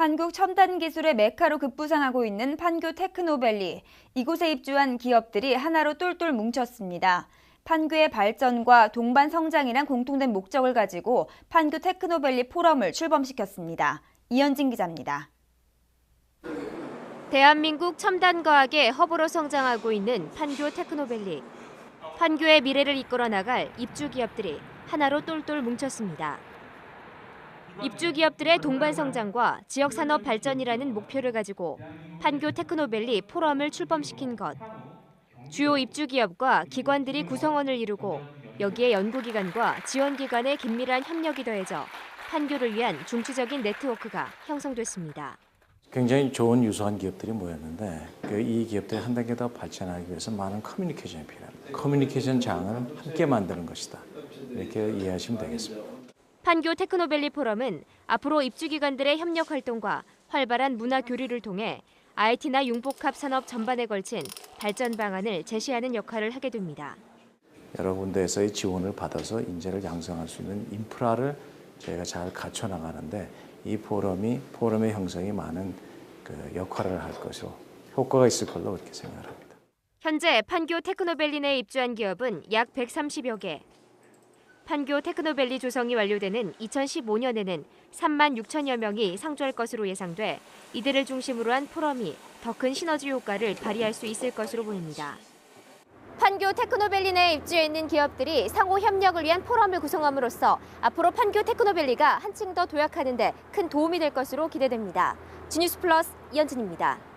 한국 첨단 기술의 메카로 급부상하고 있는 판교 테크노밸리. 이곳에 입주한 기업들이 하나로 똘똘 뭉쳤습니다. 판교의 발전과 동반 성장이란 공통된 목적을 가지고 판교 테크노밸리 포럼을 출범시켰습니다. 이현진 기자입니다. 대한민국 첨단 과학의 허브로 성장하고 있는 판교 테크노밸리. 판교의 미래를 이끌어 나갈 입주 기업들이 하나로 똘똘 뭉쳤습니다. 입주 기업들의 동반 성장과 지역 산업 발전이라는 목표를 가지고 판교 테크노밸리 포럼을 출범시킨 것. 주요 입주 기업과 기관들이 구성원을 이루고 여기에 연구기관과 지원기관의 긴밀한 협력이 더해져 판교를 위한 중추적인 네트워크가 형성됐습니다. 굉장히 좋은 유수한 기업들이 모였는데 그이 기업들이 한 단계 더 발전하기 위해서 많은 커뮤니케이션이 필요합니다. 커뮤니케이션 장을 함께 만드는 것이다. 이렇게 이해하시면 되겠습니다. 판교 테크노밸리 포럼은 앞으로 입주기관들의 협력 활동과 활발한 문화 교류를 통해 IT나 융복합 산업 전반에 걸친 발전 방안을 제시하는 역할을 하게 됩니다. 여러 군데에서의 지원을 받아서 인재를 양성할 수 있는 인프라를 저희가 잘 갖춰 나가는데 이 포럼이 포럼의 형성이 많은 그 역할을 할 것으로 효과가 있을 걸로 그렇게 생각을 합니다. 현재 판교 테크노밸리 내에 입주한 기업은 약 130여 개. 판교 테크노밸리 조성이 완료되는 2015년에는 3만 6천여 명이 상주할 것으로 예상돼 이들을 중심으로 한 포럼이 더 큰 시너지 효과를 발휘할 수 있을 것으로 보입니다. 판교 테크노밸리 내에 입주해 있는 기업들이 상호 협력을 위한 포럼을 구성함으로써 앞으로 판교 테크노밸리가 한층 더 도약하는 데 큰 도움이 될 것으로 기대됩니다. 지뉴스 플러스 이현진입니다.